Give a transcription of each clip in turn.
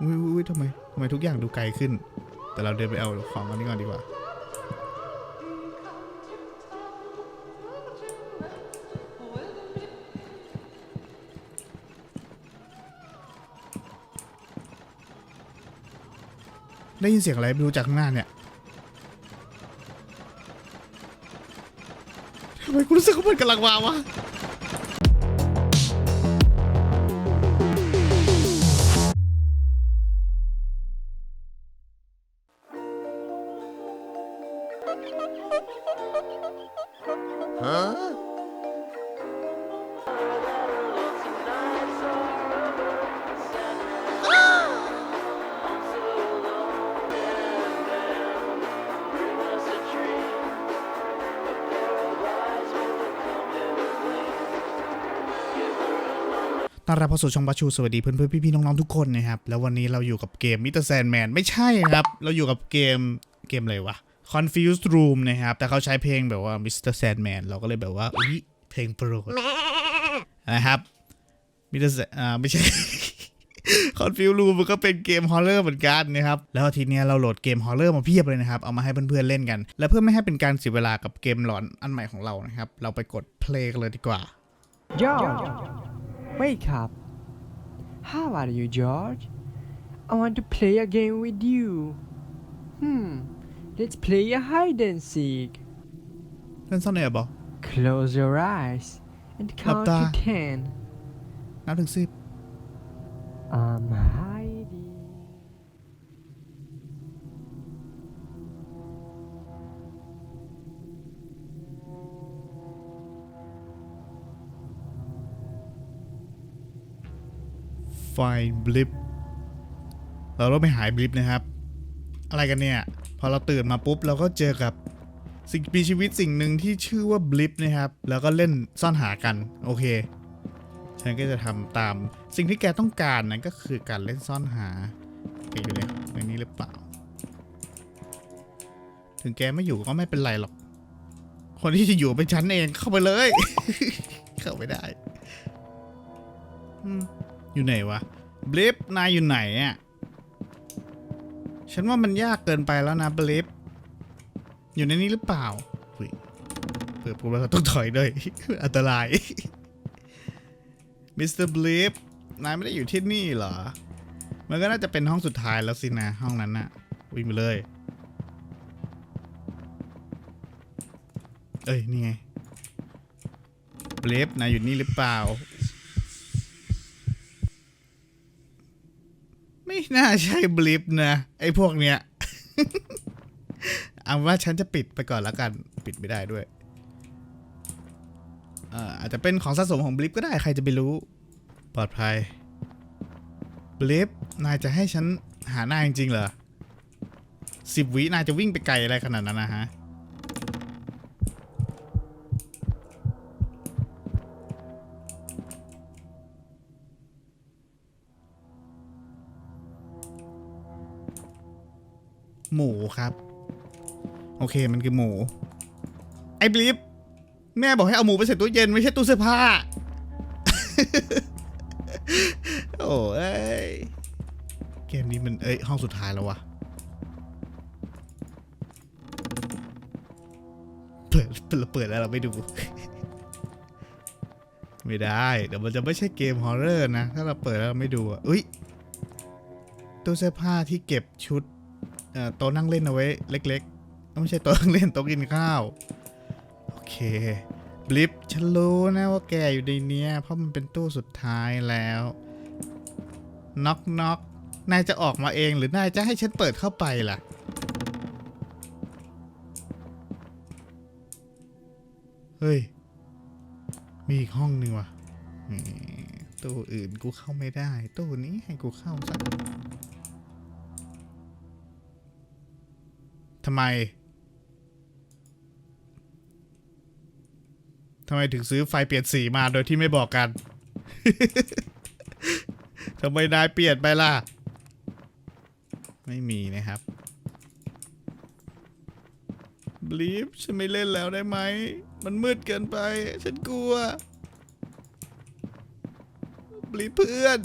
อุ้ยอุ้ยทำไมทำไมทุกอย่างดูไกลขึ้น แต่เราเดินไปเอาของอันนี้ก่อนดีกว่า ได้ยินเสียงอะไรไม่รู้จากข้างหน้าเนี่ยทำไมกูรู้สึกว่ามันกำลังมาวะ ต้อนรับเข้าสู่ช่องบัชูสวัสดีเพื่อนเพื่อนพี่ๆน้องๆทุกคนนะครับ แล้ววันนี้เราอยู่กับเกมมิ r แซนแมนไม่ใช่ครับ เราอยู่กับเกมเกมอะไรวะ Confused Room นะครับ แต่เขาใช้เพลงแบบว่า Mr. Sandman เราก็เลยแบบว่าอุ๊ยเพลงโปรดนะครับมิสเตอร์อ่าไม่ใช่ Confused Room มันก็เป็นเกมฮอลเลอร์เหมือนกันนะครับ แล้วทีเนี้ยเราโหลดเกมฮอลเลอร์มาเพียบเลยนะครับ เอามาให้เพื่อนๆเล่นกัน และเพื่อไม่ให้เป็นการเสียเวลากับเกมหลอนอันใหม่ของเรานะครับ เราไปกดเพลงกันเลยดีกว่า George, wake up. How are you, George? I want to play a game with you. Hmm, let's play a hide and seek. เล่นซ่อนแอบบอก Close your eyes and count to Lapta. ten. นับถึงสิบ I'm hiding. Find Blip เราต้องไปหายบลิปนะครับ อะไรกันเนี่ย พอเราตื่นมาปุ๊บเราก็เจอกับสิ่งมีชีวิตสิ่งหนึ่งที่ชื่อว่าบลิปนะครับ แล้วก็เล่นซ่อนหากัน โอเค ฉันก็จะทำตามสิ่งที่แกต้องการนั่นก็คือการเล่นซ่อนหาแกอยู่ในในนี้หรือเปล่า ถึงแกไม่อยู่ก็ไม่เป็นไรหรอก คนที่จะอยู่เป็นฉันเองเข้าไปเลย เข้าไม่ได้อยู่ไหนวะบลิฟนายอยู่ไหนอะ ฉันว่ามันยากเกินไปแล้วนะบลิฟอยู่ในนี้หรือเปล่าเปิดปุ๊บแล้วก็ต้องถอยด้วย อันตราย มิสเตอร์บลิฟนายไม่ได้อยู่ที่นี่เหรอ มันก็น่าจะเป็นห้องสุดท้ายแล้วสินะ ห้องนั้นน่ะ วิ่งไปเลย เอ้ย นี่ไงบลิฟนายอยู่นี่หรือเปล่า ไม่น่าใช่บลิปนะไอ้พวกเนี้ย เอาว่าฉันจะปิดไปก่อนล้วกันปิดไม่ได้ด้วยเอ่ออาจจะเป็นของสะสมของบลิปก็ได้ใครจะไปรู้ ปลอดภัยบลิปนายจะให้ฉันหาหน้าจริงๆเหรอสิบวินายจะวิ่งไปไกลอะไรขนาดนั้นนะฮะ หมูครับ โอเคมันคือหมู ไอ้บลิฟแม่บอกให้เอาหมูไปใส่ตู้เย็นไม่ใช่ตู้เสื้อผ้า โอ้ยเกมนี้มันเอ้ยห้องสุดท้ายแล้ววะเปิดเปิดแล้วเราไม่ดู ไม่ได้เดี๋ยวมันจะไม่ใช่เกมฮอร์เรอร์นะ ถ้าเราเปิดแล้วเราไม่ดูอะอุ้ยตู้เสื้อผ้าที่เก็บชุด โต๊ะนั่งเล่นเอาไว้เล็กๆไม่ใช่โต๊ะนั่งเล่นโต๊ะกินข้าว โอเคบลิปฉันรู้นะว่าแกอยู่ในเนี้ย เพราะมันเป็นตู้สุดท้ายแล้วน็อกน็อกนายจะออกมาเองหรือนายจะให้ฉันเปิดเข้าไปล่ะ เฮ้ย มีอีกห้องหนึ่งว่ะตู้อื่นกูเข้าไม่ได้ ตู้นี้ให้กูเข้าสัก ทำไมทำไมถึงซื้อไฟเปลี่ยนสีมาโดยที่ไม่บอกกัน ทำไมนายเปลี่ยนไปล่ะ ไม่มีนะครับบลีฟฉันไม่เล่นแล้วได้ไหม มันมืดเกินไป ฉันกลัวบลีฟเพื่อน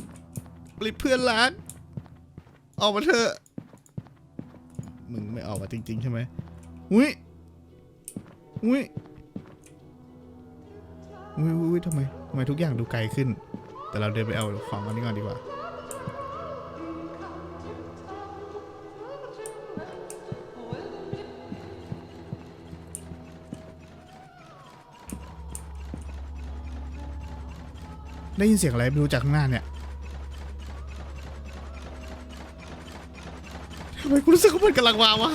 บลีฟเพื่อนรักออกมาเถอะ มึงไม่ออกมาจริง ๆ ใช่ไหมอุ้ยอุ้ยอุ้ยอุ้ยทำไมทำไมทุกอย่างดูไกลขึ้น แต่เราเดินไปเอาของอันนี้ก่อนดีกว่าได้ยินเสียงอะไรไม่รู้จากข้างหน้าเนี่ย ทำไมกู รู้สึกว่ามันกำลังมาวะ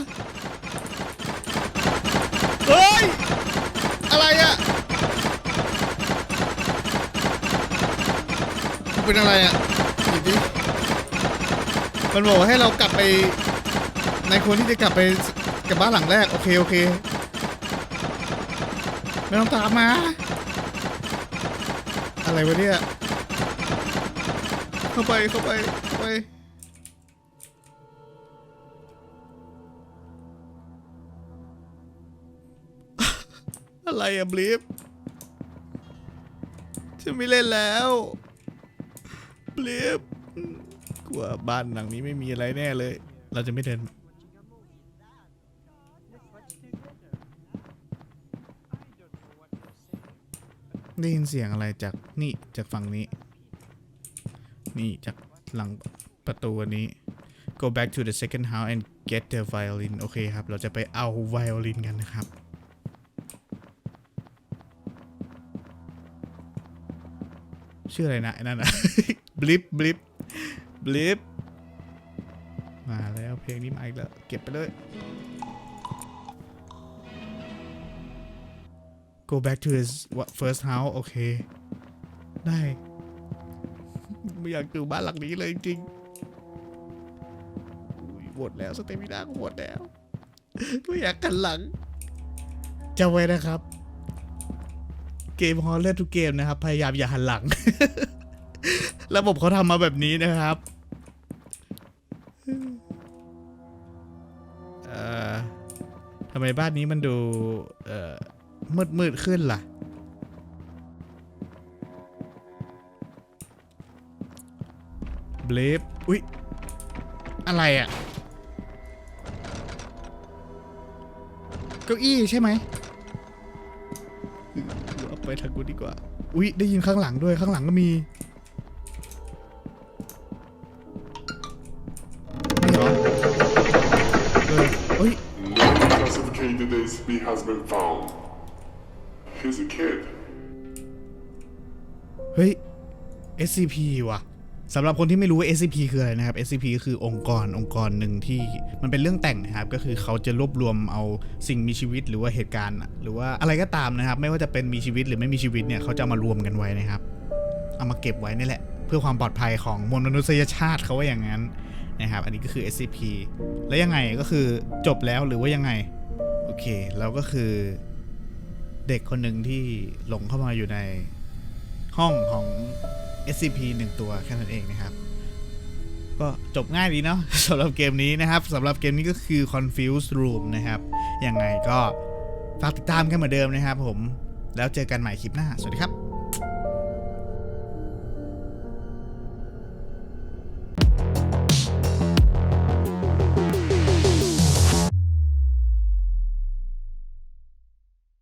เฮ้ย อะไรอะมันเป็นอะไรอะหยิบดิมันบอกให้เรากลับไป ในคนที่จะกลับไปกลับบ้านหลังแรก โอเค โอเค ไม่ต้องตามมา อะไรวะเนี่ย เข้าไป เข้าไป เข้าไป อะไรอะบลิฟฉันไม่เล่นแล้วบลิฟกลัวบ้านหลังนี้ไม่มีอะไรแน่เลย เราจะไม่เดิน ได้ยินเสียงอะไรจากนี่จากฝั่งนี้ นี่จากหลังประตูอันนี้ go back to the second house and get the violin โอเคครับ เราจะไปเอาไวโอลินกันนะครับ ชื่ออะไรนะไอ้นั่นนะบลิปบลิปบลิปมาแล้วเพลงนี้มาอีกแล้ว เก็บไปเลย go back to his what first house โอเค ได้ ไม่อยากอยู่บ้านหลังนี้เลยจริงๆหมดแล้วสเตมินาหมดแล้ว ไม่อยากกันหลังจำไว้นะครับ เกมฮอลเลอร์ทุกเกมนะครับ พยายามอย่าหันหลัง ระบบเขาทำมาแบบนี้นะครับเอ่อทำไมบ้านนี้มันดูเอ่อมืดมืดขึ้นล่ะ เบลฟอุ๊ย อะไรอะ่ะ เก้าอี้ใช่ไหม ไปทางกูดีกว่า อุ๊ย ได้ยินข้างหลังด้วยข้างหลังก็มีนี่เหรอเออเฮ้ย No classificated ACP has been found. He's a kid. เฮ้ย SCP ว่ะ สำหรับคนที่ไม่รู้ว่า SCP คืออะไรนะครับ SCP ก็คือองค์กรองค์กรหนึ่งที่มันเป็นเรื่องแต่งนะครับ ก็คือเขาจะรวบรวมเอาสิ่งมีชีวิตหรือว่าเหตุการณ์ หรือว่าอะไรก็ตามนะครับ ไม่ว่าจะเป็นมีชีวิตหรือไม่มีชีวิตเนี่ยเขาจะมารวมกันไว้นะครับ เอามาเก็บไว้นี่แหละ เพื่อความปลอดภัยของมวลมนุษยชาติเขาว่าอย่างนั้นนะครับ อันนี้ก็คือ SCP แล้วยังไงก็คือจบแล้วหรือว่ายังไงโอเคแล้วก็คือเด็กคนหนึ่งที่หลงเข้ามาอยู่ในห้องของ SCP 1 ตัวแค่นั้นเองนะครับ ก็จบง่ายดีเนาะสำหรับเกมนี้นะครับสำหรับเกมนี้ก็คือ Confused Room นะครับยังไงก็ฝากติดตามกันเหมือนเดิมนะครับผม แล้วเจอกันใหม่คลิปหน้า สวัสดีครับ